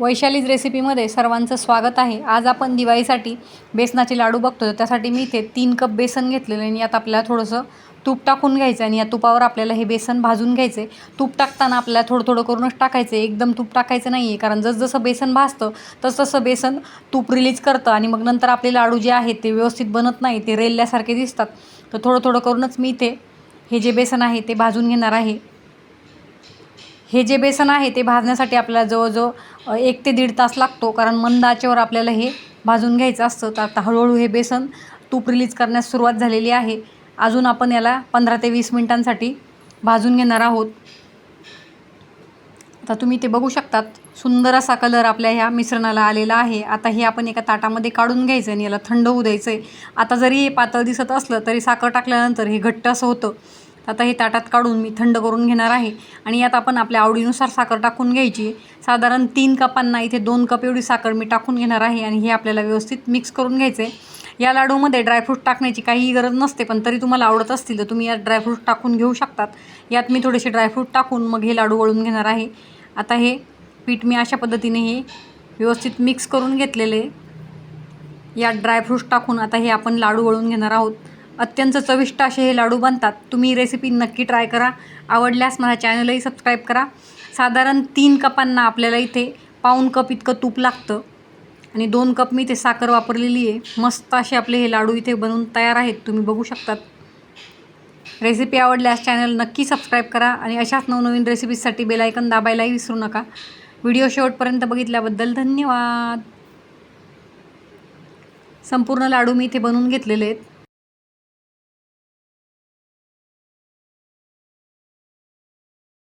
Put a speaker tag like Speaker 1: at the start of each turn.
Speaker 1: वैशालीज रेसिपीमध्ये सर्वांचं स्वागत आहे. आज आपण दिवाळीसाठी बेसनाचे लाडू बघतो तर त्यासाठी मी इथे तीन कप बेसन घेतलेलं आहे आणि यात आपल्याला थोडंसं तूप टाकून घ्यायचं आणि या तुपावर आपल्याला हे बेसन भाजून घ्यायचे तूप टाकताना आपल्याला थोडं थोडं करूनच टाकायचं आहे एकदम तूप टाकायचं नाही आहे कारण जसजसं बेसन भाजतं तसतसं बेसन तूप रिलीज करतं आणि मग नंतर आपले लाडू जे आहेत ते व्यवस्थित बनत नाही ते रेलल्यासारखे दिसतात. तर थोडं थोडं करूनच मी इथे हे जे बेसन आहे ते भाजून घेणार आहे. हे जे बेसन आहे ते भाजण्यासाठी आपल्याला जवळजवळ एक ते दीड तास लागतो. कारण मंद आचेवर आपल्याला हे भाजून घ्यायचं असतं. तर आता हळूहळू हे बेसन तूप रिलीज करण्यास सुरुवात झालेली आहे. अजून आपण याला पंधरा ते वीस मिनिटांसाठी भाजून घेणार आहोत. आता तुम्ही ते बघू शकतात. सुंदर असा कलर आपल्या ह्या मिश्रणाला आलेला आहे. आता हे आपण एका ताटामध्ये काढून घ्यायचं आणि याला थंड होऊ द्यायचं आहे आता जरी हे पातळ दिसत असलं तरी साखर टाकल्यानंतर हे घट्ट असं होतं. आता हे ताटात काढून मी थंड करून घेणार आहे. आणि यात आपण आपल्या आवडीनुसार साखर टाकून घ्यायची. साधारण तीन कपांना इथे दोन कप एवढी साखर मी टाकून घेणार आहे आणि हे आपल्याला व्यवस्थित मिक्स करून घ्यायचं. आहे या लाडूमध्ये ड्रायफ्रूट टाकण्याची काहीही गरज नसते पण तरी तुम्हाला आवडत असतील तर तुम्ही यात ड्रायफ्रूट टाकून घेऊ शकतात. यात मी थोडेसे ड्रायफ्रूट टाकून मग हे लाडू वळून घेणार आहे. आता हे पीठ मी अशा पद्धतीने हे व्यवस्थित मिक्स करून घेतलेले. यात ड्रायफ्रूट टाकून आता हे आपण लाडू वळून घेणार आहोत. अत्यंत चविष्ट असे हे लाडू बनतात. तुम्ही रेसिपी नक्की ट्राय करा. आवडल्यास मला चॅनलही सबस्क्राईब करा. साधारण तीन कपांना आपल्याला इथे पाऊण कप इतकं तूप लागतं. आणि दोन कप मी ते साखर वापरलेली आहे. मस्त असे आपले हे लाडू इथे बनवून तयार आहेत. तुम्ही बघू शकतात. रेसिपी आवडल्यास चॅनल नक्की सबस्क्राईब करा. आणि अशाच नवनवीन रेसिपीजसाठी बेलायकन दाबायलाही विसरू नका. व्हिडिओ शेवटपर्यंत बघितल्याबद्दल धन्यवाद. संपूर्ण लाडू मी इथे बनवून घेतलेले आहेत.